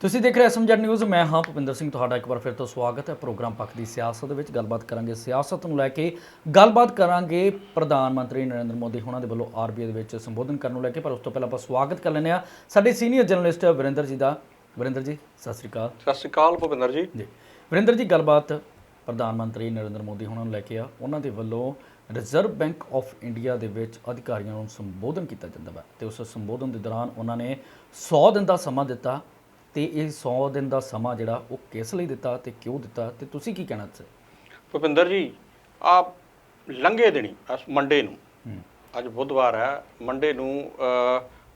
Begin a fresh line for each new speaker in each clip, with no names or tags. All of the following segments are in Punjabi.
ਤੁਸੀਂ ਦੇਖ ਰਹੇ ਹੋ ਸਮਝਣ ਨਿਊਜ਼ ਮੈਂ ਹਾਂ ਭੁਪਿੰਦਰ ਸਿੰਘ ਤੁਹਾਡਾ ਇੱਕ ਵਾਰ ਫਿਰ ਤੋਂ ਸਵਾਗਤ ਹੈ ਪ੍ਰੋਗਰਾਮ ਪੱਖ ਦੀ ਸਿਆਸਤ ਦੇ ਵਿੱਚ। ਗੱਲਬਾਤ ਕਰਾਂਗੇ ਸਿਆਸਤ ਨੂੰ ਲੈ ਕੇ ਗੱਲਬਾਤ ਕਰਾਂਗੇ ਪ੍ਰਧਾਨ ਮੰਤਰੀ ਨਰਿੰਦਰ ਮੋਦੀ ਹੋਣਾ ਦੇ ਵੱਲੋਂ ਆਰਬੀਆਈ ਦੇ ਵਿੱਚ ਸੰਬੋਧਨ ਕਰਨ ਨੂੰ ਲੈ ਕੇ ਪਰ ਉਸ ਤੋਂ ਪਹਿਲਾਂ ਆਪਾਂ ਸਵਾਗਤ ਕਰ ਲੈਂਦੇ ਹਾਂ ਸਾਡੇ ਸੀਨੀਅਰ ਜਰਨਲਿਸਟ ਵਰਿੰਦਰ ਜੀ ਦਾ। ਵਰਿੰਦਰ ਜੀ ਸਤਿ ਸ੍ਰੀ ਅਕਾਲ।
ਸਤਿ ਸ਼੍ਰੀ ਅਕਾਲ ਭੁਪਿੰਦਰ ਜੀ।
ਜੀ ਵਰਿੰਦਰ ਜੀ ਗੱਲਬਾਤ ਪ੍ਰਧਾਨ ਮੰਤਰੀ ਨਰਿੰਦਰ ਮੋਦੀ ਹੋਣਾ ਨੂੰ ਲੈ ਕੇ ਆ। ਉਹਨਾਂ ਦੇ ਵੱਲੋਂ ਰਿਜ਼ਰਵ ਬੈਂਕ ਆਫ ਇੰਡੀਆ ਦੇ ਵਿੱਚ ਅਧਿਕਾਰੀਆਂ ਨੂੰ ਸੰਬੋਧਨ ਕੀਤਾ ਜਾਂਦਾ ਵਾ ਤੇ ਉਸ ਸੰਬੋਧਨ ਦੇ ਦੌਰਾਨ ਉਹਨਾਂ ਨੇ 100 ਦਿਨ ਦਾ ਸਮਾਂ ਦਿੱਤਾ। ਤੇ ਇਹ 100 ਦਿਨ ਦਾ ਸਮਾਂ ਜਿਹੜਾ ਉਹ ਕਿਸ ਲਈ ਦਿੱਤਾ ਤੇ ਕਿਉਂ ਦਿੱਤਾ ਤੇ ਤੁਸੀਂ ਕੀ ਕਹਿਣਾ ਚਾਹਦੇ
ਭੁਪਿੰਦਰ ਜੀ ਆ ਲੰਘੇ ਦਿਨੀ ਮੰਡੇ ਨੂੰ। ਅੱਜ ਬੁੱਧਵਾਰ ਹੈ ਮੰਡੇ ਨੂੰ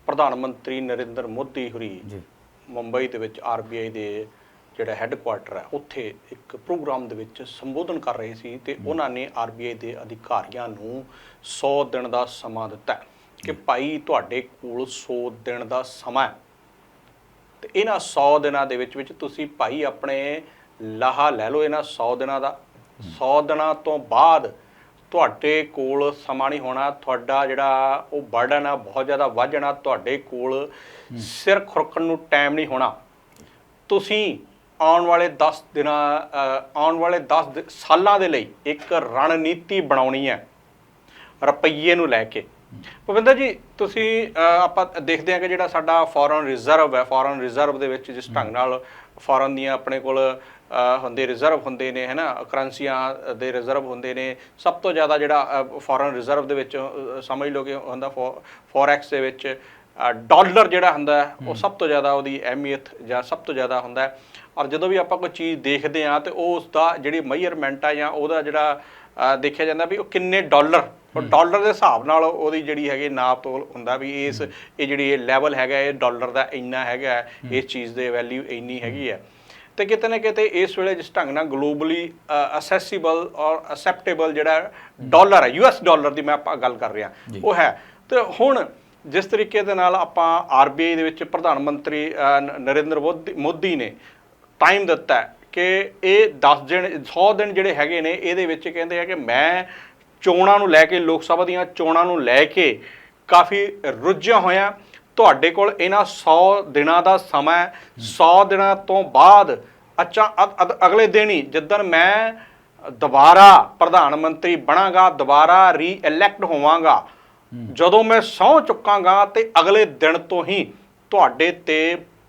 ਪ੍ਰਧਾਨ ਮੰਤਰੀ ਨਰਿੰਦਰ ਮੋਦੀ ਹੁਰੀ
ਜੀ।
ਮੁੰਬਈ ਦੇ ਵਿੱਚ ਆਰਬੀਆਈ ਦੇ ਜਿਹੜਾ ਹੈੱਡਕੁਆਟਰ ਹੈ ਉੱਥੇ ਇੱਕ ਪ੍ਰੋਗਰਾਮ ਦੇ ਵਿੱਚ ਸੰਬੋਧਨ ਕਰ ਰਹੇ ਸੀ ਤੇ ਉਹਨਾਂ ਨੇ ਆਰਬੀਆਈ ਦੇ ਅਧਿਕਾਰੀਆਂ ਨੂੰ 100 ਦਿਨ ਦਾ ਸਮਾਂ ਦਿੱਤਾ ਕਿ ਭਾਈ ਤੁਹਾਡੇ ਕੋਲ 100 ਦਿਨ ਦਾ ਸਮਾਂ ਹੈ। ਤੇ ਇਹਨਾਂ 100 ਦਿਨਾਂ ਦੇ ਵਿੱਚ ਵਿੱਚ ਤੁਸੀਂ ਭਾਈ ਆਪਣੇ ਲਾਹਾ ਲੈ ਲਓ ਇਹਨਾਂ 100 ਦਿਨਾਂ ਦਾ। 100 ਦਿਨਾਂ ਤੋਂ ਬਾਅਦ ਤੁਹਾਡੇ ਕੋਲ ਸਮਾਂ ਨਹੀਂ ਹੋਣਾ, ਤੁਹਾਡਾ ਜਿਹੜਾ ਉਹ ਬਰਡਨ ਆ ਬਹੁਤ ਜ਼ਿਆਦਾ ਵੱਧ ਜਾਣਾ, ਤੁਹਾਡੇ ਕੋਲ ਸਿਰ ਖੁਰਕਣ ਨੂੰ ਟਾਈਮ ਨਹੀਂ ਹੋਣਾ। ਤੁਸੀਂ ਆਉਣ ਵਾਲੇ 10 ਦਿਨਾਂ ਆਉਣ ਵਾਲੇ 10 ਸਾਲਾਂ ਦੇ ਲਈ ਇੱਕ ਰਣਨੀਤੀ ਬਣਾਉਣੀ ਹੈ ਰੁਪਈਏ ਨੂੰ ਲੈ ਕੇ। ਭੁਪਿੰਦਰ ਜੀ ਤੁਸੀਂ ਆਪਾਂ ਦੇਖਦੇ ਹਾਂ ਕਿ ਜਿਹੜਾ ਸਾਡਾ ਫੋਰਨ ਰਿਜ਼ਰਵ ਹੈ ਫੋਰਨ ਰਿਜ਼ਰਵ ਦੇ ਵਿੱਚ ਜਿਸ ਢੰਗ ਨਾਲ ਫੋਰਨ ਦੀਆਂ ਆਪਣੇ ਕੋਲ ਹੁੰਦੇ ਰਿਜ਼ਰਵ ਹੁੰਦੇ ਨੇ ਹੈਨਾ ਕਰੰਸੀਆਂ ਦੇ ਰਿਜ਼ਰਵ ਹੁੰਦੇ ਨੇ। ਸਭ ਤੋਂ ਜ਼ਿਆਦਾ ਜਿਹੜਾ ਫੋਰਨ ਰਿਜ਼ਰਵ ਦੇ ਵਿੱਚ ਸਮਝ ਲਓ ਕਿ ਹੁੰਦਾ ਫੋਰੈਕਸ ਦੇ ਵਿੱਚ ਡਾਲਰ ਜਿਹੜਾ ਹੁੰਦਾ ਉਹ ਸਭ ਤੋਂ ਜ਼ਿਆਦਾ ਉਹਦੀ ਅਹਿਮੀਅਤ ਜਾਂ ਸਭ ਤੋਂ ਜ਼ਿਆਦਾ ਹੁੰਦਾ ਔਰ ਜਦੋਂ ਵੀ ਆਪਾਂ ਕੋਈ ਚੀਜ਼ ਦੇਖਦੇ ਆ ਤੇ ਉਹ ਉਸ ਦਾ ਜਿਹੜੀ ਮੈਜ਼ਰਮੈਂਟ ਆ ਜਾਂ ਉਹਦਾ ਜਿਹੜਾ ਦੇਖਿਆ ਜਾਂਦਾ ਵੀ ਉਹ ਕਿੰਨੇ ਡਾਲਰ ਉਹ ਡਾਲਰ ਦੇ ਹਿਸਾਬ ਨਾਲ ਉਹਦੀ ਜਿਹੜੀ ਹੈਗੀ ਨਾਪ ਤੋਲ ਹੁੰਦਾ ਵੀ ਇਸ ਇਹ ਜਿਹੜੀ ਇਹ ਲੈਵਲ ਹੈਗਾ ਇਹ ਡਾਲਰ ਦਾ ਇੰਨਾ ਹੈਗਾ ਇਸ ਚੀਜ਼ ਦੇ ਵੈਲਿਊ ਇੰਨੀ ਹੈਗੀ ਹੈ। ਤੇ ਕਿਤੇ ਨਾ ਕਿਤੇ ਇਸ ਵੇਲੇ ਜਿਸ ਢੰਗ ਨਾਲ ਗਲੋਬਲੀ ਅਸੈਸਿਬਲ ਔਰ ਅਸੈਪਟੇਬਲ ਜਿਹੜਾ ਡਾਲਰ ਹੈ ਯੂਐਸ ਡਾਲਰ ਦੀ ਮੈਂ ਆਪਾਂ ਗੱਲ ਕਰ ਰਿਹਾ। ਉਹ ਹੈ। ਤੇ ਹੁਣ ਜਿਸ ਤਰੀਕੇ ਦੇ ਨਾਲ ਆਪਾਂ ਆਰਬੀਆਈ ਦੇ ਵਿੱਚ ਪ੍ਰਧਾਨ ਮੰਤਰੀ ਨਰਿੰਦਰ ਮੋਦੀ ਨੇ ਟਾਈਮ ਦਿੱਤਾ ਕਿ ਇਹ 10 ਦਿਨ 100 ਦਿਨ ਜਿਹੜੇ ਹੈਗੇ ਨੇ ਇਹਦੇ ਵਿੱਚ ਕਹਿੰਦੇ ਆ ਕਿ ਮੈਂ ਚੋਣਾਂ ਨੂੰ ਲੈ ਕੇ ਲੋਕ ਸਭਾ ਦੀਆਂ ਚੋਣਾਂ ਨੂੰ ਲੈ ਕੇ ਕਾਫੀ ਰੁੱਝਿਆ ਹੋਇਆ ਤੁਹਾਡੇ ਕੋਲ ਇਹਨਾਂ 100 ਦਿਨਾਂ ਦਾ ਸਮਾਂ ਹੈ। 100 ਦਿਨਾਂ ਤੋਂ ਬਾਅਦ ਅੱਛਾ ਅਗਲੇ ਦਿਨ ਹੀ ਜਿੱਦਣ ਮੈਂ ਦੁਬਾਰਾ ਪ੍ਰਧਾਨ ਮੰਤਰੀ ਬਣਾਂਗਾ ਦੁਬਾਰਾ ਰੀ-ਇਲੈਕਟ ਹੋਵਾਂਗਾ ਜਦੋਂ ਮੈਂ ਸਹੁੰ ਚੁੱਕਾਂਗਾ ਤੇ ਅਗਲੇ ਦਿਨ ਤੋਂ ਹੀ ਤੁਹਾਡੇ ਤੇ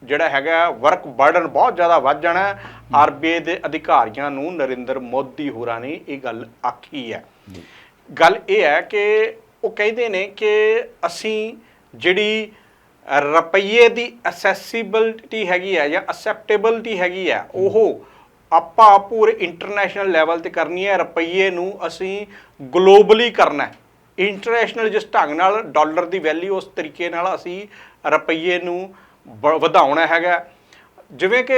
ਜਿਹੜਾ ਹੈਗਾ ਵਰਕ ਬਰਡਨ ਬਹੁਤ ਜ਼ਿਆਦਾ ਵੱਧ ਜਾਣਾ ਆਰਬੀਆਈ ਦੇ ਅਧਿਕਾਰੀਆਂ ਨੂੰ ਨਰਿੰਦਰ ਮੋਦੀ ਹੋਰਾਂ ਨੇ ਇਹ ਗੱਲ ਆਖੀ ਹੈ। ਗੱਲ ਇਹ ਹੈ ਕਿ ਉਹ ਕਹਿੰਦੇ ਨੇ ਕਿ ਅਸੀਂ ਜਿਹੜੀ ਰੁਪਈਏ ਦੀ ਅਸੈਸਿਬਿਲਟੀ ਹੈਗੀ ਹੈ ਜਾਂ ਅਸੈਪਟੇਬਿਲਟੀ ਹੈਗੀ ਹੈ, ਉਹ ਆਪਾਂ ਪੂਰੇ ਇੰਟਰਨੈਸ਼ਨਲ ਲੈਵਲ ਤੇ ਕਰਨੀ ਹੈ, ਰੁਪਈਏ ਨੂੰ ਅਸੀਂ ਗਲੋਬਲੀ ਕਰਨਾ ਹੈ। ਇੰਟਰਨੈਸ਼ਨਲ ਜਿਸ ਢੰਗ ਨਾਲ ਡਾਲਰ ਦੀ ਵੈਲਿਊ ਉਸ ਤਰੀਕੇ ਨਾਲ ਅਸੀਂ ਰੁਪਈਏ ਨੂੰ ਵਧਾਉਣਾ ਹੈਗਾ। ਜਿਵੇਂ ਕਿ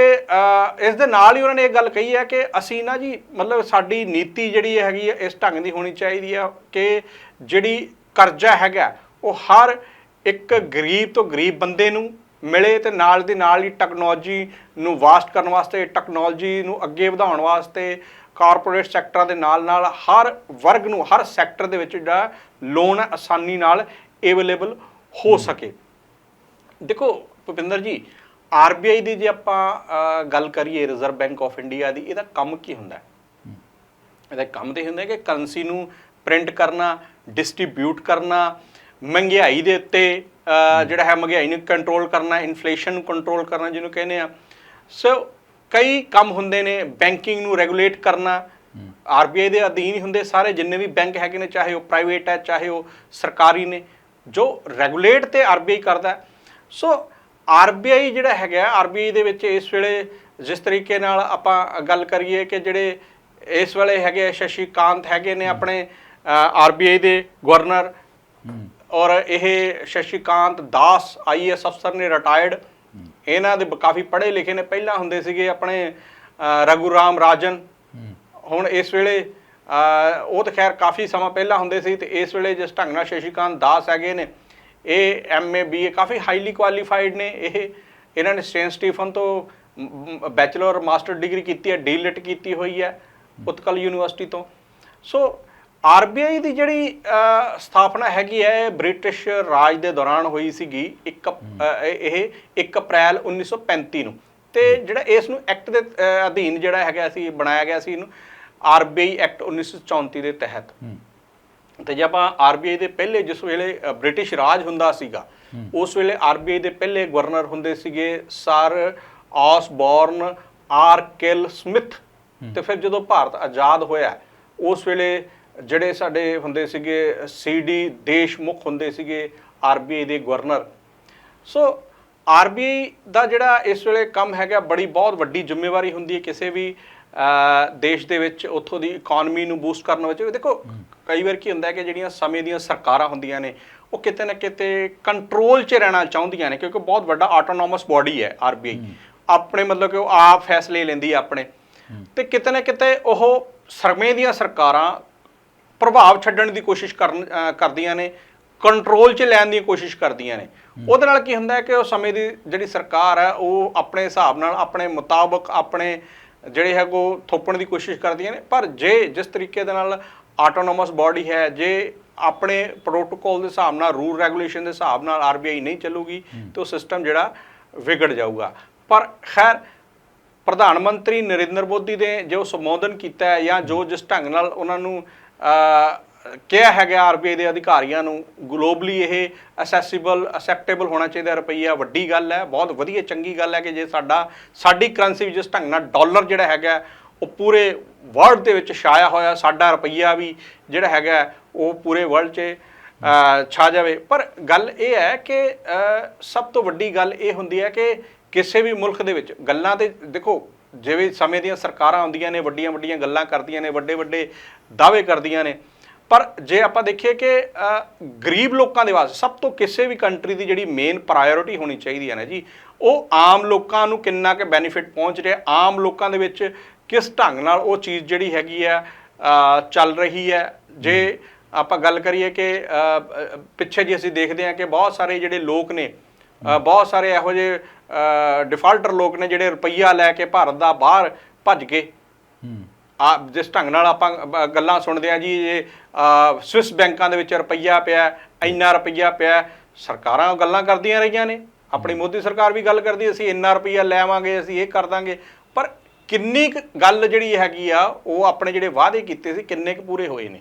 ਇਸ ਦੇ ਨਾਲ ਹੀ ਉਹਨਾਂ ਨੇ ਇਹ ਗੱਲ ਕਹੀ ਹੈ ਕਿ ਅਸੀਂ ਨਾ ਜੀ, ਮਤਲਬ ਸਾਡੀ ਨੀਤੀ ਜਿਹੜੀ ਹੈਗੀ ਹੈ ਇਸ ਢੰਗ ਦੀ ਹੋਣੀ ਚਾਹੀਦੀ ਆ ਕਿ ਜਿਹੜੀ ਕਰਜ਼ਾ ਹੈਗਾ, ਉਹ ਹਰ ਇੱਕ ਗਰੀਬ ਤੋਂ ਗਰੀਬ ਬੰਦੇ ਨੂੰ ਮਿਲੇ ਤੇ ਨਾਲ ਦੀ ਨਾਲ ਹੀ ਟੈਕਨੋਲੋਜੀ ਨੂੰ ਵਾਸਟ ਕਰਨ ਵਾਸਤੇ ਟੈਕਨੋਲੋਜੀ ਨੂੰ ਅੱਗੇ ਵਧਾਉਣ ਵਾਸਤੇ ਕਾਰਪੋਰੇਟ ਸੈਕਟਰਾਂ ਦੇ ਨਾਲ ਨਾਲ ਹਰ ਵਰਗ ਨੂੰ, ਹਰ ਸੈਕਟਰ ਦੇ ਵਿੱਚ ਜਿਹੜਾ ਲੋਨ ਹੈ ਆਸਾਨੀ ਨਾਲ ਅਵੇਲੇਬਲ ਹੋ ਸਕੇ। ਦੇਖੋ, ਭੁਪਿੰਦਰ ਜੀ ਆਰਬੀਆਈ ਦੀ ਜੇ ਆਪਾਂ ਗੱਲ ਕਰੀਏ ਰਿਜ਼ਰਵ ਬੈਂਕ ਆਫ ਇੰਡੀਆ ਦੀ, ਇਹਦਾ ਕੰਮ ਕੀ ਹੁੰਦਾ? ਹੈ ਇਹਦਾ ਕੰਮ ਤੇ ਹੁੰਦਾ ਕਿ ਕਰੰਸੀ ਨੂੰ ਪ੍ਰਿੰਟ ਕਰਨਾ, ਡਿਸਟ੍ਰੀਬਿਊਟ ਕਰਨਾ, ਮਹਿੰਗਾਈ ਦੇ ਉੱਤੇ ਜਿਹੜਾ ਹੈ ਮਹਿੰਗਾਈ ਨੂੰ ਕੰਟਰੋਲ ਕਰਨਾ ਇਨਫਲੇਸ਼ਨ ਨੂੰ ਕੰਟਰੋਲ ਕਰਨਾ ਜਿਹਨੂੰ ਕਹਿੰਦੇ ਆ। ਸੋ ਕਈ ਕੰਮ ਹੁੰਦੇ ਨੇ ਬੈਂਕਿੰਗ ਨੂੰ ਰੈਗੂਲੇਟ ਕਰਨਾ। ਆਰਬੀਆਈ ਦੇ ਅਧੀਨ ਹੀ ਹੁੰਦੇ ਸਾਰੇ, ਜਿੰਨੇ ਵੀ ਬੈਂਕ ਹੈਗੇ ਨੇ, ਚਾਹੇ ਉਹ ਪ੍ਰਾਈਵੇਟ ਹੈ, ਚਾਹੇ ਉਹ ਸਰਕਾਰੀ ਨੇ, ਜੋ ਰੈਗੂਲੇਟ ਤੇ ਆਰਬੀਆਈ ਕਰਦਾ। ਸੋ ਆਰਬੀਆਈ ਜਿਹੜਾ ਹੈਗਾ ਆਰਬੀਆਈ ਦੇ ਵਿੱਚ ਇਸ ਵੇਲੇ ਜਿਸ ਤਰੀਕੇ ਨਾਲ ਆਪਾਂ ਗੱਲ ਕਰੀਏ ਕਿ ਜਿਹੜੇ ਇਸ ਵੇਲੇ ਹੈਗੇ ਸ਼ਸ਼ੀ ਕਾਂਤ ਹੈਗੇ ਨੇ ਆਪਣੇ ਆਰਬੀਆਈ ਦੇ ਗਵਰਨਰ। ਔਰ ਇਹ ਸ਼ਸ਼ੀ ਕਾਂਤ ਦਾਸ ਆਈਐਸ ਅਫਸਰ ਨੇ ਰਿਟਾਇਰਡ ਇਹਨਾਂ ਦੇ ਕਾਫੀ ਪੜ੍ਹੇ ਲਿਖੇ ਨੇ। ਪਹਿਲਾਂ ਹੁੰਦੇ ਸੀਗੇ ਆਪਣੇ ਅ, ਰਘੂ ਰਾਮ ਰਾਜਨ। ਹੁਣ ਇਸ ਵੇਲੇ ਉਹ ਤਾਂ ਖੈਰ ਕਾਫੀ ਸਮਾਂ ਪਹਿਲਾਂ ਹੁੰਦੇ ਸੀ ਤੇ ਇਸ ਵੇਲੇ ਜਿਸ ਢੰਗ ਨਾਲ ਸ਼ਸ਼ੀਕਾਂਤ ਦਾਸ ਹੈਗੇ ਨੇ ਇਹ ਐਮਏ ਬੀਏ ਕਾਫੀ ਹਾਈਲੀ ਕੁਆਲੀਫਾਈਡ ਨੇ। ਇਹ ਇਹਨਾਂ ਨੇ ਸੇਂਟ ਸਟੀਫਨ ਤੋਂ ਬੈਚਲਰ ਮਾਸਟਰ ਡਿਗਰੀ ਕੀਤੀ ਹੈ ਡੀਲਿਟ ਕੀਤੀ ਹੋਈ ਹੈ ਉਤਕਲ ਯੂਨੀਵਰਸਿਟੀ ਤੋਂ। ਸੋ ਆਰਬੀਆਈ ਦੀ ਜਿਹੜੀ ਸਥਾਪਨਾ ਹੈਗੀ ਹੈ ਇਹ ਬ੍ਰਿਟਿਸ਼ ਰਾਜ ਦੇ ਦੌਰਾਨ ਹੋਈ ਸੀਗੀ ਇੱਕ ਅ, ਇਹ 1 ਅਪ੍ਰੈਲ 1935 ਨੂੰ। ਤੇ ਜਿਹੜਾ ਇਸ ਨੂੰ ਐਕਟ ਦੇ ਅਧੀਨ ਜਿਹੜਾ ਹੈਗਾ ਸੀ ਬਣਾਇਆ ਗਿਆ ਸੀ ਇਹਨੂੰ ਆਰਬੀਆਈ ਐਕਟ 1934 ਦੇ ਤਹਿਤ। ਤੇ ਜੇ ਆਪਾਂ ਆਰਬੀਆਈ ਦੇ ਪਹਿਲੇ ਜਿਸ ਵੇਲੇ ਬ੍ਰਿਟਿਸ਼ ਰਾਜ ਹੁੰਦਾ ਸੀਗਾ ਉਸ ਵੇਲੇ ਆਰਬੀਆਈ ਦੇ ਪਹਿਲੇ ਗਵਰਨਰ ਹੁੰਦੇ ਸੀਗੇ sir Osborne Arkell Smith ਤੇ ਫਿਰ ਜਦੋਂ ਭਾਰਤ ਆਜ਼ਾਦ ਹੋਇਆ ਉਸ ਵੇਲੇ ਜਿਹੜੇ ਸਾਡੇ ਹੁੰਦੇ ਸੀਗੇ ਸੀਡੀ ਦੇਸ਼ ਮੁਖ ਹੁੰਦੇ ਸੀਗੇ ਆਰਬੀਆਈ ਦੇ ਗਵਰਨਰ ਸੋ ਆਰਬੀਆਈ ਦਾ ਜਿਹੜਾ ਇਸ ਵੇਲੇ ਕੰਮ ਹੈਗਾ ਬੜੀ ਬਹੁਤ ਵੱਡੀ ਜ਼ਿੰਮੇਵਾਰੀ ਹੁੰਦੀ ਹੈ ਕਿਸੇ ਵੀ ਦੇਸ਼ ਦੇ ਵਿੱਚ ਉੱਥੋਂ ਦੀ ਇਕਨੋਮੀ ਨੂੰ ਬੂਸਟ ਕਰਨ ਵਿੱਚ ਦੇਖੋ ਕਈ ਵਾਰ ਕੀ ਹੁੰਦਾ ਹੈ ਕਿ ਜਿਹੜੀਆਂ ਸਮੇਂ ਦੀਆਂ ਸਰਕਾਰਾਂ ਹੁੰਦੀਆਂ ਨੇ ਉਹ ਕਿਤੇ ਨਾ ਕਿਤੇ ਕੰਟਰੋਲ 'ਚ ਰਹਿਣਾ ਚਾਹੁੰਦੀਆਂ ਨੇ ਕਿਉਂਕਿ ਬਹੁਤ ਵੱਡਾ ਆਟੋਨੋਮਸ ਬਾਡੀ ਹੈ ਆਰਬੀਆਈ ਆਪਣੇ ਮਤਲਬ ਕਿ ਉਹ ਆਪ ਫੈਸਲੇ ਲੈਂਦੀ ਹੈ ਆਪਣੇ। ਤੇ ਕਿਤੇ ਨਾ ਕਿਤੇ ਉਹ ਸਮੇਂ ਦੀਆਂ ਸਰਕਾਰਾਂ ਪ੍ਰਭਾਵ ਛੱਡਣ ਦੀ ਕੋਸ਼ਿਸ਼ ਕਰਨ ਕਰਦੀਆਂ ਨੇ ਕੰਟਰੋਲ 'ਚ ਲੈਣ ਦੀ ਕੋਸ਼ਿਸ਼ ਕਰਦੀਆਂ ਨੇ। ਉਹਦੇ ਨਾਲ ਕੀ ਹੁੰਦਾ ਹੈ ਕਿ ਉਹ ਸਮੇਂ ਦੀ ਜਿਹੜੀ ਸਰਕਾਰ ਹੈ ਉਹ ਆਪਣੇ ਹਿਸਾਬ ਨਾਲ ਆਪਣੇ ਮੁਤਾਬਕ ਆਪਣੇ ਜਿਹੜੇ ਹੈ ਉਹ ਥੋਪਣ ਦੀ ਕੋਸ਼ਿਸ਼ ਕਰਦੀਆਂ ਨੇ। ਪਰ ਜੇ ਜਿਸ ਤਰੀਕੇ ਦੇ ਨਾਲ ਆਟੋਨੋਮਸ ਬਾਡੀ ਹੈ ਜੇ ਆਪਣੇ ਪ੍ਰੋਟੋਕਾਲ ਦੇ ਹਿਸਾਬ ਨਾਲ ਰੂਲ ਰੈਗੂਲੇਸ਼ਨ ਦੇ ਹਿਸਾਬ ਨਾਲ ਆਰਬੀਆਈ ਨਹੀਂ ਚੱਲੂਗੀ ਤੇ ਉਹ ਸਿਸਟਮ ਜਿਹੜਾ ਵਿਗੜ ਜਾਊਗਾ। ਪਰ ਖੈਰ ਪ੍ਰਧਾਨ ਮੰਤਰੀ ਨਰਿੰਦਰ ਮੋਦੀ ਨੇ ਜੋ ਸੰਬੋਧਨ ਕੀਤਾ ਹੈ ਜਾਂ ਜੋ ਜਿਸ ਢੰਗ ਨਾਲ ਉਹਨਾਂ ਨੂੰ ਕਿਹਾ ਹੈਗਾ ਆਰਬੀਆਈ ਦੇ ਅਧਿਕਾਰੀਆਂ ਨੂੰ ਗਲੋਬਲੀ ਇਹ ਅਸੈਸਿਬਲ ਅਸੈਪਟੇਬਲ ਹੋਣਾ ਚਾਹੀਦਾ ਰੁਪਈਆ, ਵੱਡੀ ਗੱਲ ਹੈ, ਬਹੁਤ ਵਧੀਆ, ਚੰਗੀ ਗੱਲ ਹੈ ਕਿ ਜੇ ਸਾਡਾ, ਸਾਡੀ ਕਰੰਸੀ ਜਿਸ ਢੰਗ ਨਾਲ ਡਾਲਰ ਜਿਹੜਾ ਹੈਗਾ, ਉਹ ਪੂਰੇ ਵਰਲਡ ਦੇ ਵਿੱਚ ਛਾਇਆ ਹੋਇਆ, ਸਾਡਾ ਰੁਪਈਆ ਵੀ ਜਿਹੜਾ ਹੈਗਾ, ਉਹ ਪੂਰੇ ਵਰਲਡ 'ਚ ਛਾ ਜਾਵੇ। ਪਰ ਗੱਲ ਇਹ ਹੈ ਕਿ ਸਭ ਤੋਂ ਵੱਡੀ ਗੱਲ ਇਹ ਹੁੰਦੀ ਹੈ ਕਿ ਕਿਸੇ ਵੀ ਮੁਲਕ ਦੇ ਵਿੱਚ ਗੱਲਾਂ ਤੇ, ਦੇਖੋ, ਜਿਵੇਂ ਸਮੇਂ ਦੀਆਂ ਸਰਕਾਰਾਂ ਆਉਂਦੀਆਂ ਨੇ ਵੱਡੀਆਂ ਵੱਡੀਆਂ ਗੱਲਾਂ ਕਰਦੀਆਂ ਨੇ ਵੱਡੇ ਵੱਡੇ ਦਾਅਵੇ ਕਰਦੀਆਂ ਨੇ ਪਰ ਜੇ ਆਪਾਂ ਦੇਖੀਏ ਕਿ ਗਰੀਬ ਲੋਕਾਂ ਦੇ ਵਾਸਤੇ ਸਭ ਤੋਂ ਕਿਸੇ ਵੀ ਕੰਟਰੀ ਦੀ ਜਿਹੜੀ ਮੇਨ ਪ੍ਰਾਇੋਰਟੀ ਹੋਣੀ ਚਾਹੀਦੀ ਹੈ ਨਾ ਜੀ, ਉਹ ਆਮ ਲੋਕਾਂ ਨੂੰ ਕਿੰਨਾ ਕੁ ਬੈਨੀਫਿਟ ਪਹੁੰਚ ਰਿਹਾ, ਆਮ ਲੋਕਾਂ ਦੇ ਵਿੱਚ ਕਿਸ ਢੰਗ ਨਾਲ ਉਹ ਚੀਜ਼ ਜਿਹੜੀ ਹੈਗੀ ਆ ਚੱਲ ਰਹੀ ਹੈ? ਜੇ ਆਪਾਂ ਗੱਲ ਕਰੀਏ ਕਿ ਪਿੱਛੇ ਜੀ ਅਸੀਂ ਦੇਖਦੇ ਹਾਂ ਕਿ ਬਹੁਤ ਸਾਰੇ ਜਿਹੜੇ ਲੋਕ ਨੇ ਬਹੁਤ ਸਾਰੇ ਇਹੋ ਜਿਹੇ ਡਿਫਾਲਟਰ ਲੋਕ ਨੇ ਜਿਹੜੇ ਰੁਪਈਆ ਲੈ ਕੇ ਭਾਰਤ ਦਾ ਬਾਹਰ ਭੱਜ ਗਏ। ਆ ਜਿਸ ਢੰਗ ਨਾਲ ਆਪਾਂ ਗੱਲਾਂ ਸੁਣਦੇ ਆ ਜੀ ਇਹ ਸਵਿਸ ਬੈਂਕਾਂ ਦੇ ਵਿੱਚ ਰੁਪਈਆ ਪਿਆ ਇੰਨਾ ਰੁਪਈਆ ਪਿਆ ਸਰਕਾਰਾਂ ਗੱਲਾਂ ਕਰਦੀਆਂ ਰਹੀਆਂ ਨੇ। ਆਪਣੀ ਮੋਦੀ ਸਰਕਾਰ ਵੀ ਗੱਲ ਕਰਦੀ ਅਸੀਂ ਇੰਨਾ ਰੁਪਈਆ ਲੈਵਾਂਗੇ ਅਸੀਂ ਇਹ ਕਰ ਦਾਂਗੇ। ਪਰ ਕਿੰਨੀ ਗੱਲ ਜਿਹੜੀ ਹੈਗੀ ਆ ਉਹ ਆਪਣੇ ਜਿਹੜੇ ਵਾਅਦੇ ਕੀਤੇ ਸੀ ਕਿੰਨੇ ਕੁ ਪੂਰੇ ਹੋਏ ਨੇ।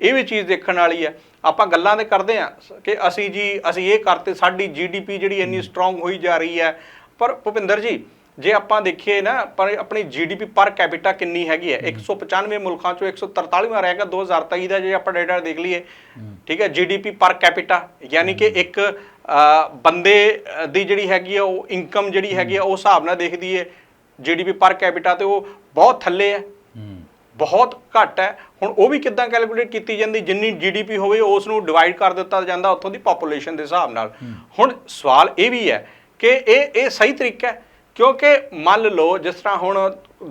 ਇਹ ਵੀ ਚੀਜ਼ ਦੇਖਣ ਵਾਲੀ ਆ। ਆਪਾਂ ਗੱਲਾਂ ਤੇ ਕਰਦੇ ਆ ਕਿ ਅਸੀਂ ਜੀ ਅਸੀਂ ਇਹ ਕਰਤੇ ਸਾਡੀ ਜੀਡੀਪੀ ਜਿਹੜੀ ਇੰਨੀ ਸਟਰੋਂਗ ਹੋਈ ਜਾ ਰਹੀ ਹੈ। ਪਰ ਭੁਪਿੰਦਰ ਜੀ ਜੇ ਆਪਾਂ ਦੇਖੀਏ ਨਾ ਪਰ ਆਪਣੀ ਜੀਡੀਪੀ ਪਰ ਕੈਪੀਟਾ ਕਿੰਨੀ ਹੈਗੀ ਹੈ? 195 ਮੁਲਕਾਂ ਚੋਂ 143ਵਾਂ ਰਹੇਗਾ 2023 ਦਾ ਜੇ ਆਪਾਂ ਡਾਟਾ ਦੇਖ ਲਈਏ। ਠੀਕ ਹੈ ਜੀਡੀਪੀ ਪਰ ਕੈਪੀਟਾ ਯਾਨੀ ਕਿ ਇੱਕ ਬੰਦੇ ਦੀ ਜਿਹੜੀ ਹੈਗੀ ਆ ਉਹ ਇਨਕਮ ਜਿਹੜੀ ਹੈਗੀ ਆ ਉਹ ਹਿਸਾਬ ਨਾਲ ਦੇਖਦੀ ਏ ਜੀਡੀਪੀ ਪਰ ਕੈਪੀਟਾ ਤੇ ਉਹ ਬਹੁਤ ਥੱਲੇ ਹੈ।
ਹੂੰ।
ਬਹੁਤ ਘੱਟ ਹੈ। ਹੁਣ ਉਹ ਵੀ ਕਿੱਦਾਂ ਕੈਲਕੂਲੇਟ ਕੀਤੀ ਜਾਂਦੀ? ਜਿੰਨੀ ਜੀਡੀਪੀ ਹੋਵੇ ਉਸ ਨੂੰ ਡਿਵਾਈਡ ਕਰ ਦਿੱਤਾ ਜਾਂਦਾ ਉੱਥੋਂ ਦੀ ਪੋਪੂਲੇਸ਼ਨ ਦੇ ਹਿਸਾਬ ਨਾਲ। ਹੁਣ ਸਵਾਲ ਇਹ ਵੀ ਹੈ ਕਿ ਇਹ ਇਹ ਸਹੀ ਤਰੀਕਾ ਹੈ? ਕਿਉਂਕਿ ਮੰਨ ਲਓ, ਜਿਸ ਤਰ੍ਹਾਂ ਹੁਣ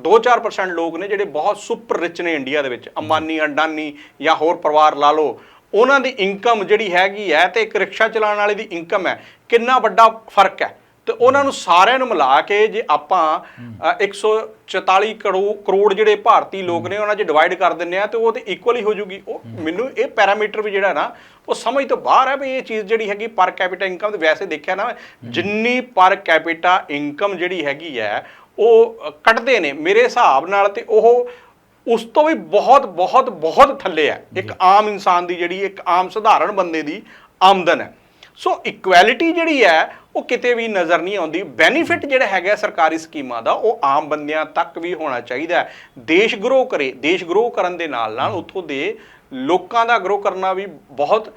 2-4% ਲੋਕ ਨੇ ਜਿਹੜੇ ਬਹੁਤ ਸੁਪਰ ਰਿਚ ਨੇ ਇੰਡੀਆ ਦੇ ਵਿੱਚ, ਅੰਬਾਨੀ, ਅੰਡਾਨੀ ਜਾਂ ਹੋਰ ਪਰਿਵਾਰ ਲਾ ਲਓ, ਉਹਨਾਂ ਦੀ ਇਨਕਮ ਜਿਹੜੀ ਹੈਗੀ ਹੈ ਤੇ ਇੱਕ ਰਿਕਸ਼ਾ ਚਲਾਉਣ ਵਾਲੇ ਦੀ ਇਨਕਮ ਹੈ, ਕਿੰਨਾ ਵੱਡਾ ਫ਼ਰਕ ਹੈ? ਤੇ ਉਹਨਾਂ ਨੂੰ ਸਾਰਿਆਂ ਨੂੰ ਮਿਲਾ ਕੇ ਜੇ ਆਪਾਂ ਅ, 144 ਕਰੋੜ ਜਿਹੜੇ ਭਾਰਤੀ ਲੋਕ ਨੇ ਉਹਨਾਂ 'ਚ ਡਿਵਾਈਡ ਕਰ ਦਿੰਨੇ ਆ ਤੇ ਉਹ ਤੇ ਇਕੁਅਲ ਹੀ ਹੋ ਜੂਗੀ। ਉਹ ਮੈਨੂੰ ਇਹ ਪੈਰਾਮੀਟਰ ਵੀ ਜਿਹੜਾ ਨਾ ਉਹ ਸਮਝ ਤੋਂ ਬਾਹਰ ਹੈ ਵੀ ਇਹ ਚੀਜ਼ ਜਿਹੜੀ ਹੈਗੀ ਪਰ ਕੈਪੀਟਾ ਇਨਕਮ ਤੇ ਵੈਸੇ ਦੇਖਿਆ ਨਾ ਜਿੰਨੀ ਪਰ ਕੈਪੀਟਾ ਇਨਕਮ ਜਿਹੜੀ ਹੈਗੀ ਹੈ ਉਹ ਕੱਢਦੇ ਨੇ। ਮੇਰੇ ਹਿਸਾਬ ਨਾਲ ਤੇ ਉਹ ਉਸ ਤੋਂ ਵੀ ਬਹੁਤ ਬਹੁਤ ਬਹੁਤ ਥੱਲੇ ਹੈ। ਇੱਕ ਆਮ ਇਨਸਾਨ ਦੀ ਜਿਹੜੀ ਇੱਕ ਆਮ ਸਧਾਰਨ ਬੰਦੇ ਦੀ ਆਮਦਨ ਹੈ। ਸੋ ਇਕੁਐਲਿਟੀ ਜਿਹੜੀ ਹੈ, ਉਹ ਕਿਤੇ ਵੀ ਨਜ਼ਰ ਨਹੀਂ ਆਉਂਦੀ। ਬੈਨੀਫਿਟ ਜਿਹੜਾ ਹੈਗਾ ਸਰਕਾਰੀ ਸਕੀਮਾਂ ਦਾ, ਉਹ ਆਮ ਬੰਦਿਆਂ ਤੱਕ ਵੀ ਹੋਣਾ ਚਾਹੀਦਾ ਹੈ। ਦੇਸ਼ ਗਰੋ ਕਰੇ, ਦੇਸ਼ ਗਰੋ ਕਰਨ ਦੇ ਨਾਲ ਨਾਲ ਉੱਥੋਂ ਦੇ ਲੋਕਾਂ ਦਾ ਗਰੋ ਕਰਨਾ ਵੀ ਬਹੁਤ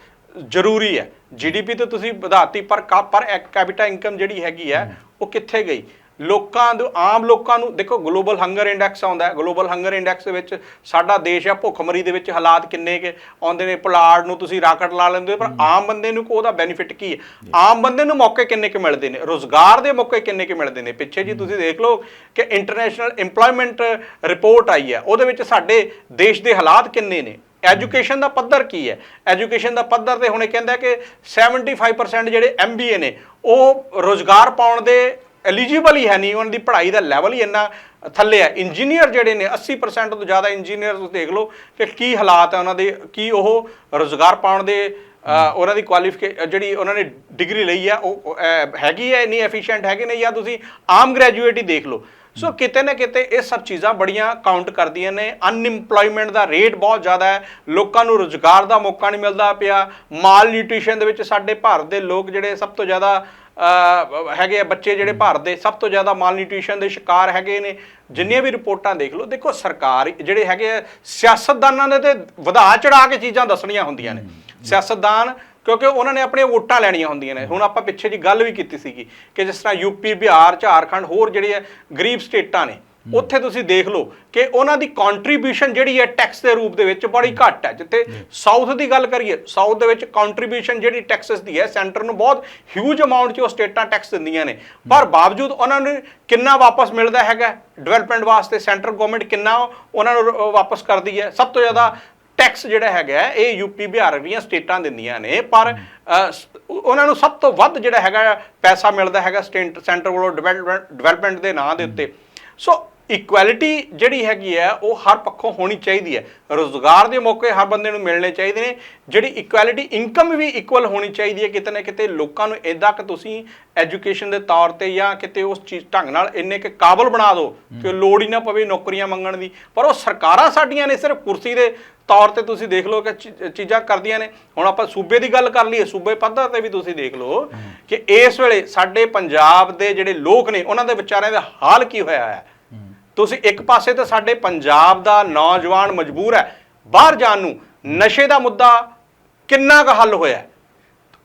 ਜ਼ਰੂਰੀ ਹੈ। ਜੀਡੀਪੀ ਤੇ ਤੁਸੀਂ ਵਧਾਤੀ, ਪਰ ਕਾ- ਪਰ ਕੈਪੀਟਾ ਇਨਕਮ ਜਿਹੜੀ ਹੈਗੀ ਹੈ, ਉਹ ਕਿੱਥੇ ਗਈ? ਲੋਕਾਂ ਦੇ ਆਮ ਲੋਕਾਂ ਨੂੰ ਦੇਖੋ ਗਲੋਬਲ ਹੰਗਰ ਇੰਡੈਕਸ ਆਉਂਦਾ ਹੈ। ਗਲੋਬਲ ਹੰਗਰ ਇੰਡੈਕਸ ਦੇ ਵਿੱਚ ਸਾਡਾ ਦੇਸ਼ ਹੈ ਭੁੱਖਮਰੀ ਦੇ ਵਿੱਚ ਹਾਲਾਤ ਕਿੰਨੇ ਕੇ ਆਉਂਦੇ ਨੇ ਪੁਲਾੜ ਨੂੰ ਤੁਸੀਂ ਰਾਕਟ ਲਾ ਲੈਂਦੇ ਹੋ ਪਰ ਆਮ ਬੰਦੇ ਨੂੰ ਉਹਦਾ ਬੈਨੀਫਿਟ ਕੀ ਹੈ? ਆਮ ਬੰਦੇ ਨੂੰ ਮੌਕੇ ਕਿੰਨੇ ਕੁ ਮਿਲਦੇ ਨੇ? ਰੋਜ਼ਗਾਰ ਦੇ ਮੌਕੇ ਕਿੰਨੇ ਕੁ ਮਿਲਦੇ ਨੇ? ਪਿੱਛੇ ਜੀ ਤੁਸੀਂ ਦੇਖ ਲਓ ਕਿ ਇੰਟਰਨੈਸ਼ਨਲ EMPLOYMENT ਰਿਪੋਰਟ ਆਈ ਹੈ। ਉਹਦੇ ਵਿੱਚ ਸਾਡੇ ਦੇਸ਼ ਦੇ ਹਾਲਾਤ ਕਿੰਨੇ ਨੇ? ਐਜੂਕੇਸ਼ਨ ਦਾ ਪੱਧਰ ਕੀ ਹੈ? ਐਜੂਕੇਸ਼ਨ ਦਾ ਪੱਧਰ ਤੇ ਹੁਣੇ ਕਹਿੰਦਾ ਕਿ 75% ਜਿਹੜੇ MBA ਨੇ ਉਹ ਰੋਜ਼ਗਾਰ ਪਾਉਣ ਦੇ ਐਲੀਜੀਬਲ ਹੀ ਹੈ ਨਹੀਂ ਉਹਨਾਂ ਦੀ ਪੜ੍ਹਾਈ ਦਾ ਲੈਵਲ ਹੀ ਇੰਨਾ ਥੱਲੇ ਹੈ। ਇੰਜੀਨੀਅਰ ਜਿਹੜੇ ਨੇ 80% ਤੋਂ ਜ਼ਿਆਦਾ ਇੰਜੀਨੀਅਰ ਤੁਸੀਂ ਦੇਖ ਲਓ ਕਿ ਕੀ ਹਾਲਾਤ ਹੈ ਉਹਨਾਂ ਦੇ ਕੀ ਉਹ ਰੋਜ਼ਗਾਰ ਪਾਉਣ ਦੇ ਉਹਨਾਂ ਦੀ ਕੁਆਲੀਫਿਕੇ ਜਿਹੜੀ ਉਹਨਾਂ ਨੇ ਡਿਗਰੀ ਲਈ ਆ ਉਹ ਹੈਗੀ ਹੈ ਇੰਨੀ ਐਫੀਸ਼ੀਐਂਟ ਹੈਗੇ ਨੇ ਜਾਂ ਤੁਸੀਂ ਆਮ ਗ੍ਰੈਜੂਏਟ ਹੀ ਦੇਖ ਲਓ। ਸੋ ਕਿਤੇ ਨਾ ਕਿਤੇ ਇਹ ਸਭ ਚੀਜ਼ਾਂ ਬੜੀਆਂ ਕਾਊਂਟ ਕਰਦੀਆਂ ਨੇ। ਅਨਇੰਪਲੋਇਮੈਂਟ ਦਾ ਰੇਟ ਬਹੁਤ ਜ਼ਿਆਦਾ ਹੈ। ਲੋਕਾਂ ਨੂੰ ਰੋਜ਼ਗਾਰ ਦਾ ਮੌਕਾ ਨਹੀਂ ਮਿਲਦਾ ਪਿਆ। ਮਾਲ ਨਿਊਟ੍ਰੀਸ਼ਨ ਦੇ ਵਿੱਚ ਸਾਡੇ ਭਾਰਤ ਦੇ ਲੋਕ ਜਿਹੜੇ ਸਭ ਤੋਂ ਜ਼ਿਆਦਾ ਹੈਗੇ ਆ ਬੱਚੇ ਜਿਹੜੇ ਭਾਰਤ ਦੇ ਸਭ ਤੋਂ ਜ਼ਿਆਦਾ ਮਾਲ ਨਿਊਟ੍ਰੀਸ਼ਨ ਦੇ ਸ਼ਿਕਾਰ ਹੈਗੇ ਨੇ। ਜਿੰਨੀਆਂ ਵੀ ਰਿਪੋਰਟਾਂ ਦੇਖ ਲਓ ਦੇਖੋ ਸਰਕਾਰ ਜਿਹੜੇ ਹੈਗੇ ਆ ਸਿਆਸਤਦਾਨਾਂ ਦੇ ਤੇ ਵਧਾ ਚੜਾ ਕੇ ਚੀਜ਼ਾਂ ਦੱਸਣੀਆਂ ਹੁੰਦੀਆਂ ਨੇ। ਸਿਆਸਤਦਾਨ ਕਿਉਂਕਿ ਉਹਨਾਂ ਨੇ ਆਪਣੀਆਂ ਵੋਟਾਂ ਲੈਣੀਆਂ ਹੁੰਦੀਆਂ ਨੇ। ਹੁਣ ਆਪਾਂ ਪਿੱਛੇ ਜੀ ਗੱਲ ਵੀ ਕੀਤੀ ਸੀਗੀ ਕਿ ਜਿਸ ਤਰ੍ਹਾਂ ਯੂਪੀ ਬਿਹਾਰ ਝਾਰਖੰਡ ਹੋਰ ਜਿਹੜੇ ਗਰੀਬ ਸਟੇਟਾਂ ਨੇ ਉੱਥੇ ਤੁਸੀਂ ਦੇਖ ਲਓ ਕਿ ਉਹਨਾਂ ਦੀ ਕੰਟਰੀਬਿਊਸ਼ਨ ਜਿਹੜੀ ਹੈ ਟੈਕਸ ਦੇ ਰੂਪ ਦੇ ਵਿੱਚ ਬੜੀ ਘੱਟ ਹੈ। ਜਿੱਥੇ ਸਾਊਥ ਦੀ ਗੱਲ ਕਰੀਏ ਸਾਊਥ ਦੇ ਵਿੱਚ ਕੰਟਰੀਬਿਊਸ਼ਨ ਜਿਹੜੀ ਟੈਕਸਸ ਦੀ ਹੈ ਸੈਂਟਰ ਨੂੰ ਬਹੁਤ ਹਿਊਜ ਅਮਾਉਂਟ 'ਚ ਉਹ ਸਟੇਟਾਂ ਟੈਕਸ ਦਿੰਦੀਆਂ ਨੇ। ਪਰ ਬਾਵਜੂਦ ਉਹਨਾਂ ਨੂੰ ਕਿੰਨਾ ਵਾਪਸ ਮਿਲਦਾ ਹੈਗਾ ਡਿਵੈਲਪਮੈਂਟ ਵਾਸਤੇ ਸੈਂਟਰ ਗਵਰਨਮੈਂਟ ਕਿੰਨਾ ਉਹਨਾਂ ਨੂੰ ਵਾਪਸ ਕਰਦੀ ਹੈ ਸਭ ਤੋਂ ਜ਼ਿਆਦਾ ਟੈਕਸ ਜਿਹੜਾ ਹੈਗਾ ਇਹ ਯੂਪੀ ਬਿਹਾਰ ਦੀਆਂ ਸਟੇਟਾਂ ਦਿੰਦੀਆਂ ਨੇ। ਪਰ ਉਹਨਾਂ ਨੂੰ ਸਭ ਤੋਂ ਵੱਧ ਜਿਹੜਾ ਹੈਗਾ ਪੈਸਾ ਮਿਲਦਾ ਹੈਗਾ ਸਟੇਟ ਸੈਂਟਰ ਵੱਲੋਂ ਡਿਵੈਲਪਮੈਂਟ ਦੇ ਨਾਂ ਦੇ ਉੱਤੇ। ਸੋ ਇਕੁਐਲਿਟੀ ਜਿਹੜੀ ਹੈਗੀ ਹੈ ਉਹ ਹਰ ਪੱਖੋਂ ਹੋਣੀ ਚਾਹੀਦੀ ਹੈ। ਰੋਜ਼ਗਾਰ ਦੇ ਮੌਕੇ ਹਰ ਬੰਦੇ ਨੂੰ ਮਿਲਣੇ ਚਾਹੀਦੇ ਨੇ। ਜਿਹੜੀ ਇਕੁਐਲਿਟੀ ਇਨਕਮ ਵੀ ਇਕੁਅਲ ਹੋਣੀ ਚਾਹੀਦੀ ਹੈ ਕਿਤੇ ਨਾ ਕਿਤੇ ਲੋਕਾਂ ਨੂੰ ਇਦਾਂ ਕਿ ਤੁਸੀਂ ਐਜੂਕੇਸ਼ਨ ਦੇ ਤੌਰ ਤੇ ਜਾਂ ਕਿਤੇ ਉਸ ਚੀਜ਼ ਢੰਗ ਨਾਲ ਇੰਨੇ ਕਿ ਕਾਬਲ ਬਣਾ ਦਿਓ ਕਿ ਲੋੜ ਹੀ ਨਾ ਪਵੇ ਨੌਕਰੀਆਂ ਮੰਗਣ ਦੀ। ਪਰ ਉਹ ਸਰਕਾਰਾਂ ਸਾਡੀਆਂ ਨੇ ਸਿਰਫ ਕੁਰਸੀ ਦੇ ਤੌਰ ਤੇ ਤੁਸੀਂ ਦੇਖ ਲਓ ਕਿ ਚੀਜ਼ਾਂ ਕਰਦੀਆਂ ਨੇ। ਹੁਣ ਆਪਾਂ ਸੂਬੇ ਦੀ ਗੱਲ ਕਰ ਲਈਏ ਸੂਬੇ ਪੱਧਰ ਤੇ ਵੀ ਤੁਸੀਂ ਦੇਖ ਲਓ ਕਿ ਇਸ ਵੇਲੇ ਸਾਡੇ ਪੰਜਾਬ ਦੇ ਜਿਹੜੇ ਲੋਕ ਨੇ ਉਹਨਾਂ ਦੇ ਵਿਚਾਰਿਆਂ ਦਾ ਹਾਲ ਕੀ ਹੋਇਆ ਹੈ? ਤੁਸੀਂ ਇੱਕ ਪਾਸੇ ਤਾਂ ਸਾਡੇ ਪੰਜਾਬ ਦਾ ਨੌਜਵਾਨ ਮਜਬੂਰ ਹੈ, ਬਾਹਰ ਜਾਣ ਨੂੰ ਨਸ਼ੇ ਦਾ ਮੁੱਦਾ ਕਿੰਨਾ ਕੁ ਹੱਲ ਹੋਇਆ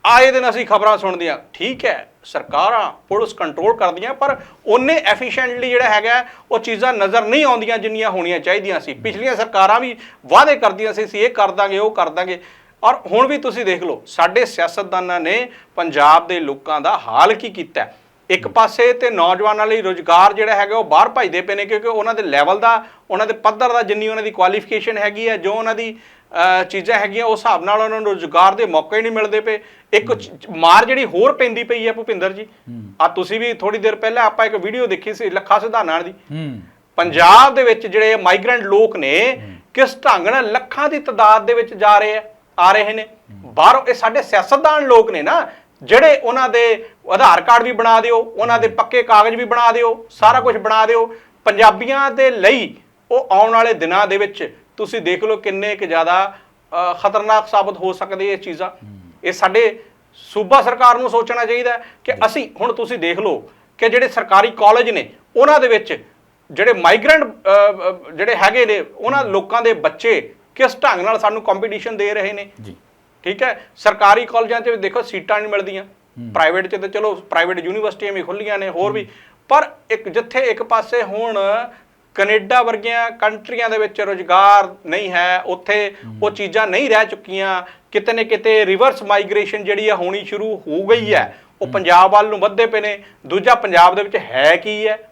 ਆਏ ਦਿਨ ਅਸੀਂ ਖਬਰਾਂ ਸੁਣਦੇ ਹਾਂ ਠੀਕ ਹੈ, ਸਰਕਾਰਾਂ ਪੁਲਿਸ ਕੰਟਰੋਲ ਕਰਦੀਆਂ, ਪਰ ਉਹਨੇ ਐਫੀਸ਼ੀਐਂਟਲੀ ਜਿਹੜਾ ਹੈਗਾ, ਉਹ ਚੀਜ਼ਾਂ ਨਜ਼ਰ ਨਹੀਂ ਆਉਂਦੀਆਂ ਜਿੰਨੀਆਂ ਹੋਣੀਆਂ ਚਾਹੀਦੀਆਂ ਸੀ। ਪਿਛਲੀਆਂ ਸਰਕਾਰਾਂ ਵੀ ਵਾਅਦੇ ਕਰਦੀਆਂ ਸੀ, ਅਸੀਂ ਇਹ ਕਰ ਦਾਂਗੇ, ਉਹ ਕਰ ਦਾਂਗੇ। ਔਰ ਹੁਣ ਵੀ ਤੁਸੀਂ ਦੇਖ ਲਓ, ਸਾਡੇ ਸਿਆਸਤਦਾਨਾਂ ਨੇ ਪੰਜਾਬ ਦੇ ਲੋਕਾਂ ਦਾ ਹਾਲ ਕੀ ਕੀਤਾ ਇੱਕ ਪਾਸੇ ਤੇ ਨੌਜਵਾਨਾਂ ਲਈ ਰੋਜ਼ਗਾਰ ਜਿਹੜਾ ਹੈਗਾ ਉਹ ਬਾਹਰ ਭਜਦੇ ਪਏ ਨੇ ਕਿਉਂਕਿ ਉਹਨਾਂ ਦੇ ਲੈਵਲ ਦਾ ਉਹਨਾਂ ਦੇ ਪੱਧਰ ਦਾ ਜਿੰਨੀ ਉਹਨਾਂ ਦੀ ਕੁਆਲੀਫਿਕੇਸ਼ਨ ਹੈਗੀ ਹੈ ਜੋ ਉਹਨਾਂ ਦੀ ਚੀਜ਼ਾਂ ਹੈਗੀਆਂ ਉਸ ਹਿਸਾਬ ਨਾਲ ਉਹਨਾਂ ਨੂੰ ਰੋਜ਼ਗਾਰ ਦੇ ਮੌਕੇ ਨਹੀਂ ਮਿਲਦੇ ਪਏ। ਇੱਕ ਮਾਰ ਜਿਹੜੀ ਹੋਰ ਪੈਂਦੀ ਪਈ ਹੈ ਭੁਪਿੰਦਰ ਜੀ। ਆ ਤੁਸੀਂ ਵੀ ਥੋੜੀ ਦੇਰ ਪਹਿਲਾਂ ਆਪਾਂ ਇੱਕ ਵੀਡੀਓ ਦੇਖੀ ਸੀ ਲੱਖਾ ਸਿਧਾਨਾ ਦੀ ਪੰਜਾਬ ਦੇ ਵਿੱਚ ਜਿਹੜੇ ਮਾਈਗ੍ਰੈਂਟ ਲੋਕ ਨੇ ਕਿਸ ਢੰਗ ਨਾਲ ਲੱਖਾਂ ਦੀ ਤਾਦਾਦ ਦੇ ਵਿੱਚ ਜਾ ਰਹੇ ਆ ਆ ਰਹੇ ਨੇ। ਬਾਹਰੋਂ ਇਹ ਸਾਡੇ ਸਿਆਸਤਦਾਨ ਲੋਕ ਨੇ ਨਾ ਜਿਹੜੇ ਉਹਨਾਂ ਦੇ ਆਧਾਰ ਕਾਰਡ ਵੀ ਬਣਾ ਦਿਓ ਉਹਨਾਂ ਦੇ ਪੱਕੇ ਕਾਗਜ਼ ਵੀ ਬਣਾ ਦਿਓ ਸਾਰਾ ਕੁਝ ਬਣਾ ਦਿਓ। ਪੰਜਾਬੀਆਂ ਦੇ ਲਈ ਉਹ ਆਉਣ ਵਾਲੇ ਦਿਨਾਂ ਦੇ ਵਿੱਚ ਤੁਸੀਂ ਦੇਖ ਲਓ ਕਿੰਨੇ ਕੁ ਜ਼ਿਆਦਾ ਖਤਰਨਾਕ ਸਾਬਤ ਹੋ ਸਕਦੇ ਇਹ ਚੀਜ਼ਾਂ। ਇਹ ਸਾਡੇ ਸੂਬਾ ਸਰਕਾਰ ਨੂੰ ਸੋਚਣਾ ਚਾਹੀਦਾ ਕਿ ਅਸੀਂ ਹੁਣ ਤੁਸੀਂ ਦੇਖ ਲਓ ਕਿ ਜਿਹੜੇ ਸਰਕਾਰੀ ਕਾਲਜ ਨੇ ਉਹਨਾਂ ਦੇ ਵਿੱਚ ਜਿਹੜੇ ਮਾਈਗ੍ਰੈਂਟ ਜਿਹੜੇ ਹੈਗੇ ਨੇ ਉਹਨਾਂ ਲੋਕਾਂ ਦੇ ਬੱਚੇ ਕਿਸ ਢੰਗ ਨਾਲ ਸਾਨੂੰ ਕੰਪੀਟੀਸ਼ਨ ਦੇ ਰਹੇ ਨੇ?
ਜੀ।
ਠੀਕ ਹੈ? ਸਰਕਾਰੀ ਕਾਲਜਾਂ 'ਚ ਵੀ ਦੇਖੋ ਸੀਟਾਂ ਨਹੀਂ ਮਿਲਦੀਆਂ। ਪ੍ਰਾਈਵੇਟ 'ਚ ਤਾਂ ਚਲੋ ਪ੍ਰਾਈਵੇਟ ਯੂਨੀਵਰਸਿਟੀਆਂ ਵੀ ਖੁੱਲੀਆਂ ਨੇ ਹੋਰ ਵੀ। ਪਰ ਇੱਕ ਜਿੱਥੇ ਇੱਕ ਪਾਸੇ ਹੁਣ ਕੈਨੇਡਾ ਵਰਗੀਆਂ ਕੰਟਰੀਆਂ ਦੇ ਵਿੱਚ ਰੋਜ਼ਗਾਰ ਨਹੀਂ ਹੈ ਉੱਥੇ ਉਹ ਚੀਜ਼ਾਂ ਨਹੀਂ ਰਹਿ ਚੁੱਕੀਆਂ। ਕਿਤੇ ਨਾ ਕਿਤੇ ਰਿਵਰਸ ਮਾਈਗ੍ਰੇਸ਼ਨ ਜਿਹੜੀ ਆ ਹੋਣੀ ਸ਼ੁਰੂ ਹੋ ਗਈ ਹੈ। ਉਹ ਪੰਜਾਬ ਵੱਲ ਨੂੰ ਵੱਧਦੇ ਪਏ ਨੇ। ਦੂਜਾ ਪੰਜਾਬ ਦੇ ਵਿੱਚ ਹੈ ਕੀ ਹੈ?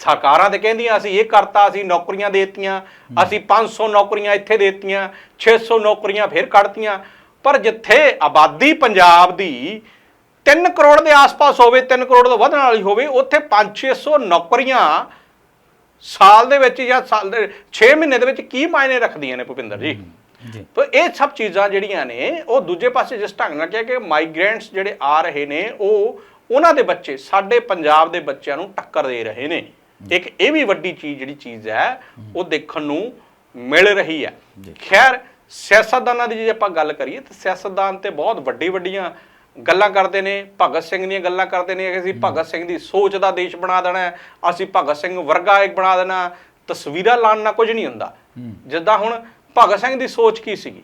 ਸਰਕਾਰਾਂ ਤੇ ਕਹਿੰਦੀਆਂ ਅਸੀਂ ਇਹ ਕਰਤਾ ਅਸੀਂ ਨੌਕਰੀਆਂ ਦੇਤੀਆਂ। ਅਸੀਂ 500 ਨੌਕਰੀਆਂ ਇੱਥੇ ਦੇਤੀਆਂ। 600 ਨੌਕਰੀਆਂ ਫਿਰ ਕੱਢਤੀਆਂ। ਪਰ ਜਿੱਥੇ ਆਬਾਦੀ ਪੰਜਾਬ ਦੀ 3 ਕਰੋੜ ਦੇ ਆਸ-ਪਾਸ ਹੋਵੇ 3 ਕਰੋੜ ਤੋਂ ਵਧਣ ਵਾਲੀ ਹੋਵੇ ਉੱਥੇ 5-600 ਨੌਕਰੀਆਂ ਸਾਲ ਦੇ ਵਿੱਚ ਜਾਂ ਸਾਲ ਦੇ 6 ਮਹੀਨੇ ਦੇ ਵਿੱਚ ਕੀ ਮਾਇਨੇ ਰੱਖਦੀਆਂ ਨੇ ਭੁਪਿੰਦਰ ਜੀ?
ਜੀ।
ਤਾਂ ਇਹ ਸਭ ਚੀਜ਼ਾਂ ਜਿਹੜੀਆਂ ਨੇ ਉਹ ਦੂਜੇ ਪਾਸੇ ਜਿਸ ਢੰਗ ਨਾਲ ਕਿਹਾ ਕਿ ਮਾਈਗ੍ਰੈਂਟਸ ਜਿਹੜੇ ਆ ਰਹੇ ਨੇ ਉਹ ਉਹਨਾਂ ਦੇ ਬੱਚੇ ਸਾਡੇ ਪੰਜਾਬ ਦੇ ਬੱਚਿਆਂ ਨੂੰ ਟੱਕਰ ਦੇ ਰਹੇ ਨੇ। ਇੱਕ ਇਹ ਵੀ ਵੱਡੀ ਚੀਜ਼ ਜਿਹੜੀ ਚੀਜ਼ ਹੈ ਉਹ ਦੇਖਣ ਨੂੰ ਮਿਲ ਰਹੀ ਹੈ। ਖੈਰ ਸਿਆਸਤਦਾਨਾਂ ਦੀ ਜੇ ਆਪਾਂ ਗੱਲ ਕਰੀਏ ਤਾਂ ਸਿਆਸਤਦਾਨ ਤੇ ਬਹੁਤ ਵੱਡੀ ਵੱਡੀਆਂ ਗੱਲਾਂ ਕਰਦੇ ਨੇ ਭਗਤ ਸਿੰਘ ਦੀਆਂ ਗੱਲਾਂ ਕਰਦੇ ਨੇ ਕਿ ਅਸੀਂ ਭਗਤ ਸਿੰਘ ਦੀ ਸੋਚ ਦਾ ਦੇਸ਼ ਬਣਾ ਦੇਣਾ ਅਸੀਂ ਭਗਤ ਸਿੰਘ ਵਰਗਾ ਇੱਕ ਬਣਾ ਦੇਣਾ ਤਸਵੀਰਾਂ ਲਾਣ ਨਾਲ ਕੁਝ ਨਹੀਂ ਹੁੰਦਾ। ਜਿੱਦਾਂ ਹੁਣ ਭਗਤ ਸਿੰਘ ਦੀ ਸੋਚ ਕੀ ਸੀਗੀ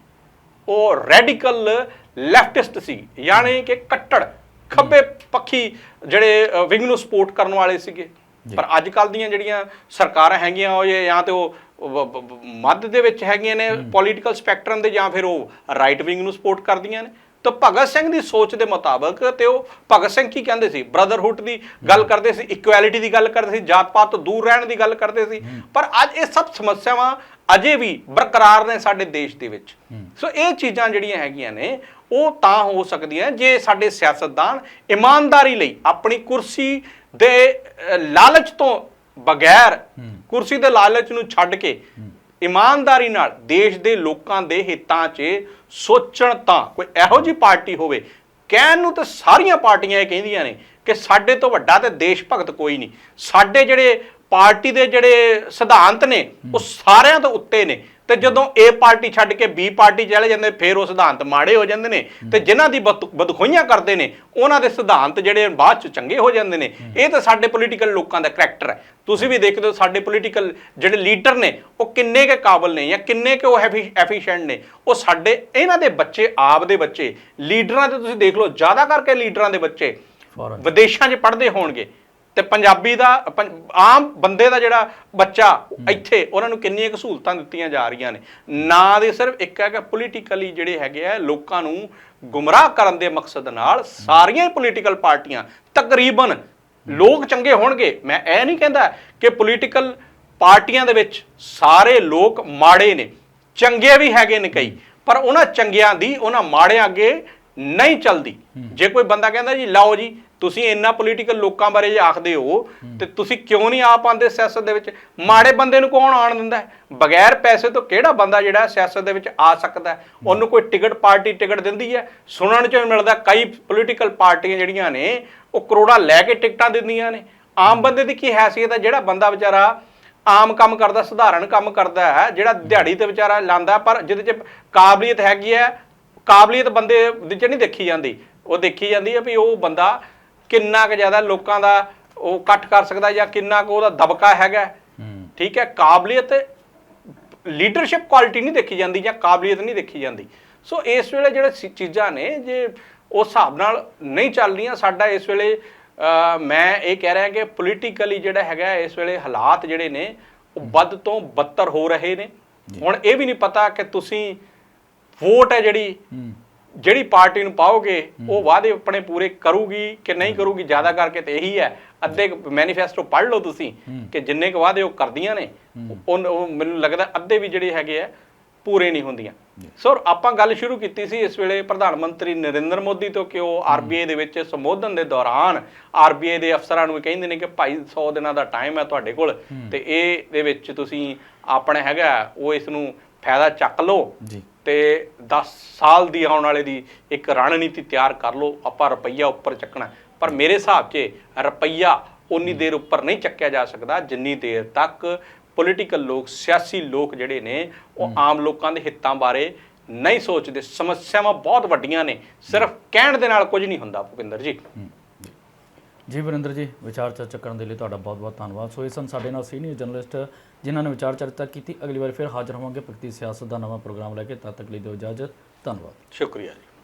ਉਹ ਰੈਡੀਕਲ ਲੈਫਟਿਸਟ ਸੀ ਯਾਨੀ ਕਿ ਕੱਟੜ ਖੱਬੇ ਪੱਖੀ ਜਿਹੜੇ ਵਿੰਗ ਨੂੰ ਸਪੋਰਟ ਕਰਨ ਵਾਲੇ ਸੀਗੇ। ਪਰ ਅੱਜ ਕੱਲ ਦੀਆਂ ਜਿਹੜੀਆਂ ਸਰਕਾਰਾਂ ਹੈਗੀਆਂ ਉਹ ਇਹ ਜਾਂ ਤੇ ਉਹ ਮੱਧ ਦੇ ਵਿੱਚ ਹੈਗੀਆਂ ਨੇ ਪੋਲੀਟੀਕਲ ਸਪੈਕਟਰਮ ਦੇ ਜਾਂ ਫਿਰ ਉਹ ਰਾਈਟ ਵਿੰਗ ਨੂੰ ਸਪੋਰਟ ਕਰਦੀਆਂ ਨੇ। ਤਾਂ ਭਗਤ ਸਿੰਘ ਦੀ ਸੋਚ ਦੇ ਮੁਤਾਬਕ ਤੇ ਉਹ ਭਗਤ ਸਿੰਘ ਕੀ ਕਹਿੰਦੇ ਸੀ? ਬ੍ਰਦਰਹੁੱਡ ਦੀ ਗੱਲ ਕਰਦੇ ਸੀ ਇਕੁਐਲਿਟੀ ਦੀ ਗੱਲ ਕਰਦੇ ਸੀ ਜਾਤ ਪਾਤ ਤੋਂ ਦੂਰ ਰਹਿਣ ਦੀ ਗੱਲ ਕਰਦੇ ਸੀ। ਪਰ ਅੱਜ ਇਹ ਸਭ ਸਮੱਸਿਆਵਾਂ ਅਜੇ ਵੀ ਬਰਕਰਾਰ ਨੇ ਸਾਡੇ ਦੇਸ਼ ਦੇ ਵਿੱਚ। ਸੋ ਇਹ ਚੀਜ਼ਾਂ ਜਿਹੜੀਆਂ ਹੈਗੀਆਂ ਨੇ ਉਹ ਤਾਂ ਹੋ ਸਕਦੀਆਂ ਜੇ ਸਾਡੇ ਸਿਆਸਤਦਾਨ ਇਮਾਨਦਾਰੀ ਲਈ ਆਪਣੀ ਕੁਰਸੀ ਦੇ ਲਾਲਚ ਤੋਂ ਬਗੈਰ ਕੁਰਸੀ ਦੇ ਲਾਲਚ ਨੂੰ ਛੱਡ ਕੇ ਇਮਾਨਦਾਰੀ ਨਾਲ ਦੇਸ਼ ਦੇ ਲੋਕਾਂ ਦੇ ਹਿੱਤਾਂ 'ਚ ਸੋਚਣ ਤਾਂ ਕੋਈ ਇਹੋ ਜੀ ਪਾਰਟੀ ਹੋਵੇ ਕਹਿਣ ਨੂੰ ਤਾਂ ਸਾਰੀਆਂ ਪਾਰਟੀਆਂ ਇਹ ਕਹਿੰਦੀਆਂ ਨੇ ਕਿ ਸਾਡੇ ਤੋਂ ਵੱਡਾ ਤੇ ਦੇਸ਼ ਭਗਤ ਕੋਈ ਨਹੀਂ। ਸਾਡੇ ਜਿਹੜੇ ਪਾਰਟੀ ਦੇ ਜਿਹੜੇ ਸਿਧਾਂਤ ਨੇ ਉਹ ਸਾਰਿਆਂ ਤੋਂ ਉੱਤੇ ਨੇ। ਤੇ ਜਦੋਂ A ਪਾਰਟੀ ਛੱਡ ਕੇ B ਪਾਰਟੀ ਚਲੇ ਜਾਂਦੇ ਫਿਰ ਉਹ ਸਿਧਾਂਤ ਮਾੜੇ ਹੋ ਜਾਂਦੇ ਨੇ। ਤੇ ਜਿਨ੍ਹਾਂ ਦੀ ਬਦ- ਬਦਖੋਈਆਂ ਕਰਦੇ ਨੇ ਉਹਨਾਂ ਦੇ ਸਿਧਾਂਤ ਜਿਹੜੇ ਬਾਅਦ ਚ ਚੰਗੇ ਹੋ ਜਾਂਦੇ ਨੇ। ਇਹ ਤਾਂ ਸਾਡੇ ਪੋਲੀਟੀਕਲ ਲੋਕਾਂ ਦਾ ਕਰੈਕਟਰ ਹੈ। ਤੁਸੀਂ ਵੀ ਦੇਖਦੇ ਹੋ ਸਾਡੇ ਪੋਲੀਟੀਕਲ ਜਿਹੜੇ ਲੀਡਰ ਨੇ ਉਹ ਕਿੰਨੇ ਕੇ ਕਾਬਲ ਨੇ ਜਾਂ ਕਿੰਨੇ ਕੇ ਉਹ ਐਫੀਸ਼ੀਐਂਟ ਨੇ। ਉਹ ਸਾਡੇ ਇਹਨਾਂ ਦੇ ਬੱਚੇ ਆਪ ਦੇ ਬੱਚੇ ਲੀਡਰਾਂ ਦੇ ਤੁਸੀਂ ਦੇਖ ਲਓ ਜ਼ਿਆਦਾ ਕਰਕੇ ਲੀਡਰਾਂ ਦੇ ਬੱਚੇ ਵਿਦੇਸ਼ਾਂ 'ਚ ਪੜ੍ਹਦੇ ਹੋਣਗੇ। ਤੇ ਪੰਜਾਬੀ ਦਾ ਆਮ ਬੰਦੇ ਦਾ ਜਿਹੜਾ ਬੱਚਾ ਇੱਥੇ ਉਹਨਾਂ ਨੂੰ ਕਿੰਨੀਆਂ ਕੁ ਸਹੂਲਤਾਂ ਦਿੱਤੀਆਂ ਜਾ ਰਹੀਆਂ ਨੇ। ਨਾ ਦੇ ਸਿਰਫ ਇੱਕ ਹੈ ਕਿ ਪੋਲੀਟੀਕਲੀ ਜਿਹੜੇ ਹੈਗੇ ਆ ਲੋਕਾਂ ਨੂੰ ਗੁੰਮਰਾਹ ਕਰਨ ਦੇ ਮਕਸਦ ਨਾਲ ਸਾਰੀਆਂ ਹੀ ਪੋਲੀਟੀਕਲ ਪਾਰਟੀਆਂ ਤਕਰੀਬਨ ਲੋਕ ਚੰਗੇ ਹੋਣਗੇ। ਮੈਂ ਇਹ ਨਹੀਂ ਕਹਿੰਦਾ ਕਿ ਪੋਲੀਟੀਕਲ ਪਾਰਟੀਆਂ ਦੇ ਵਿੱਚ ਸਾਰੇ ਲੋਕ ਮਾੜੇ ਨੇ ਚੰਗੇ ਵੀ ਹੈਗੇ ਨੇ ਕਈ ਪਰ ਉਹਨਾਂ ਚੰਗਿਆਂ ਦੀ ਉਹਨਾਂ ਮਾੜਿਆਂ ਅੱਗੇ ਨਹੀਂ ਚੱਲਦੀ। ਜੇ ਕੋਈ ਬੰਦਾ ਕਹਿੰਦਾ ਜੀ ਲਓ ਜੀ ਤੁਸੀਂ ਇੰਨਾ ਪੋਲੀਟੀਕਲ ਲੋਕਾਂ ਬਾਰੇ ਜੇ ਆਖਦੇ ਹੋ, ਤੇ ਤੁਸੀਂ ਕਿਉਂ ਨਹੀਂ ਆ ਪਾਉਂਦੇ ਸਿਆਸਤ ਦੇ ਵਿੱਚ? ਮਾੜੇ ਬੰਦੇ ਨੂੰ ਕੌਣ ਆਣ ਦਿੰਦਾ ਬਗੈਰ ਪੈਸੇ ਤੋਂ ਕਿਹੜਾ ਬੰਦਾ ਜਿਹੜਾ ਸਿਆਸਤ ਦੇ ਵਿੱਚ ਆ ਸਕਦਾ ਉਹਨੂੰ ਕੋਈ ਟਿਕਟ ਪਾਰਟੀ ਟਿਕਟ ਦਿੰਦੀ ਹੈ? ਸੁਣਨ ਚ ਮਿਲਦਾ ਕਈ ਪੋਲੀਟੀਕਲ ਪਾਰਟੀਆਂ ਜਿਹੜੀਆਂ ਨੇ, ਉਹ ਕਰੋੜਾਂ ਲੈ ਕੇ ਟਿਕਟਾਂ ਦਿੰਦੀਆਂ ਨੇ। ਆਮ ਬੰਦੇ ਦੀ ਕੀ ਹੈਸੀਅਤ ਹੈ? ਜਿਹੜਾ ਬੰਦਾ ਵਿਚਾਰਾ ਆਮ ਕੰਮ ਕਰਦਾ, ਸਧਾਰਨ ਕੰਮ ਕਰਦਾ ਹੈ, ਜਿਹੜਾ ਦਿਹਾੜੀ ਤੇ ਵਿਚਾਰਾ ਲਾਂਦਾ ਪਰ ਜਿਹਦੇ ਚ ਕਾਬਲੀਅਤ ਹੈਗੀ ਹੈ, ਕਾਬਲੀਅਤ ਬੰਦੇ ਵਿੱਚ ਨਹੀਂ ਦੇਖੀ ਜਾਂਦੀ। ਉਹ ਦੇਖੀ ਜਾਂਦੀ ਹੈ ਵੀ ਉਹ ਬੰਦਾ ਕਿੰਨਾ ਕੁ ਜ਼ਿਆਦਾ ਲੋਕਾਂ ਦਾ ਉਹ ਕੱਟ ਕਰ ਸਕਦਾ ਜਾਂ ਕਿੰਨਾ ਕੁ ਉਹਦਾ ਦਬਕਾ ਹੈਗਾ। ਠੀਕ ਹੈ ਕਾਬਲੀਅਤ ਲੀਡਰਸ਼ਿਪ ਕੁਆਲਿਟੀ ਨਹੀਂ ਦੇਖੀ ਜਾਂਦੀ ਜਾਂ ਕਾਬਲੀਅਤ ਨਹੀਂ ਦੇਖੀ ਜਾਂਦੀ। ਸੋ ਇਸ ਵੇਲੇ ਜਿਹੜੇ ਚੀਜ਼ਾਂ ਨੇ ਜੇ ਉਸ ਹਿਸਾਬ ਨਾਲ ਨਹੀਂ ਚੱਲ ਰਹੀਆਂ ਸਾਡਾ ਇਸ ਵੇਲੇ ਮੈਂ ਇਹ ਕਹਿ ਰਿਹਾ ਕਿ ਪੋਲੀਟੀਕਲੀ ਜਿਹੜਾ ਹੈਗਾ ਇਸ ਵੇਲੇ ਹਾਲਾਤ ਜਿਹੜੇ ਨੇ ਉਹ ਵੱਧ ਤੋਂ ਬੱਤਰ ਹੋ ਰਹੇ ਨੇ। ਹੁਣ ਇਹ ਵੀ ਨਹੀਂ ਪਤਾ ਕਿ ਤੁਸੀਂ ਵੋਟ ਹੈ ਜਿਹੜੀ ਜਿਹੜੀ ਪਾਰਟੀ ਨੂੰ ਪਾਓਗੇ ਉਹ ਵਾਅਦੇ ਆਪਣੇ ਪੂਰੇ ਕਰੂਗੀ ਕਿ ਨਹੀਂ ਕਰੂਗੀ ਜ਼ਿਆਦਾ ਕਰਕੇ ਤੇ ਇਹੀ ਹੈ। ਅੱਧੇ ਮੈਨੀਫੈਸਟੋ ਪੜ੍ਹ ਲਓ ਤੁਸੀਂ ਕਿ ਜਿੰਨੇ ਕੁ ਵਾਅਦੇ ਉਹ ਕਰਦੀਆਂ ਨੇ ਉਹ ਮੈਨੂੰ ਲੱਗਦਾ ਅੱਧੇ ਵੀ ਜਿਹੜੇ ਹੈਗੇ ਆ ਪੂਰੇ ਨਹੀਂ ਹੁੰਦੀਆਂ। ਸੋ ਆਪਾਂ ਗੱਲ ਸ਼ੁਰੂ ਕੀਤੀ ਸੀ ਇਸ ਵੇਲੇ ਪ੍ਰਧਾਨ ਮੰਤਰੀ ਨਰਿੰਦਰ ਮੋਦੀ ਤੋਂ ਕਿ ਉਹ ਆਰਬੀਆਈ ਦੇ ਵਿੱਚ ਸੰਬੋਧਨ ਦੇ ਦੌਰਾਨ ਆਰਬੀਆਈ ਦੇ ਅਫਸਰਾਂ ਨੂੰ ਕਹਿੰਦੇ ਨੇ ਕਿ ਭਾਈ 100 ਦਿਨਾਂ ਦਾ ਟਾਈਮ ਹੈ ਤੁਹਾਡੇ ਕੋਲ ਤੇ ਇਹ ਦੇ ਵਿੱਚ ਤੁਸੀਂ ਆਪਣਾ ਹੈਗਾ ਉਹ ਇਸ ਨੂੰ ਫਾਇਦਾ ਚੱਕ ਲਓ।
ਜੀ।
ਤੇ 10 ਸਾਲ ਦੀ ਆਉਣ ਵਾਲੇ ਦੀ ਇੱਕ ਰਣਨੀਤੀ ਤਿਆਰ ਕਰ ਲਓ ਆਪਾਂ ਰੁਪਈਆ ਉੱਪਰ ਚੱਕਣਾ ਪਰ ਮੇਰੇ ਹਿਸਾਬ 'ਚ ਰੁਪਈਆ ਉਨੀ ਦੇਰ ਉੱਪਰ ਨਹੀਂ ਚੱਕਿਆ ਜਾ ਸਕਦਾ ਜਿੰਨੀ ਦੇਰ ਤੱਕ ਪੋਲੀਟੀਕਲ ਲੋਕ ਸਿਆਸੀ ਲੋਕ ਜਿਹੜੇ ਨੇ ਉਹ ਆਮ ਲੋਕਾਂ ਦੇ ਹਿੱਤਾਂ ਬਾਰੇ ਨਹੀਂ ਸੋਚਦੇ। ਸਮੱਸਿਆਵਾਂ ਬਹੁਤ ਵੱਡੀਆਂ ਨੇ। ਸਿਰਫ ਕਹਿਣ ਦੇ ਨਾਲ ਕੁਝ ਨਹੀਂ ਹੁੰਦਾ ਭੁਪਿੰਦਰ
ਜੀ। ਜੀ। ਵਰਿੰਦਰ ਜੀ ਵਿਚਾਰ ਚਰਚਾ ਕਰਨ ਦੇ ਲਈ ਤੁਹਾਡਾ ਬਹੁਤ ਬਹੁਤ ਧੰਨਵਾਦ। ਸੋ ਇਹ ਸਨ ਸਾਡੇ ਨਾਲ ਸੀਨੀਅਰ ਜਰਨਲਿਸਟ ਜਿਨ੍ਹਾਂ ਨੇ ਵਿਚਾਰ ਚਰਚਾ ਕੀਤੀ। ਅਗਲੀ ਵਾਰ ਫਿਰ ਹਾਜ਼ਰ ਹੋਵਾਂਗੇ ਭਗਤੀ ਸਿਆਸਤ ਦਾ ਨਵਾਂ ਪ੍ਰੋਗਰਾਮ ਲੈ ਕੇ। ਤਦ ਤੱਕ ਲਈ ਦਿਓ ਇਜਾਜ਼ਤ। ਧੰਨਵਾਦ।
ਸ਼ੁਕਰੀਆ ਜੀ।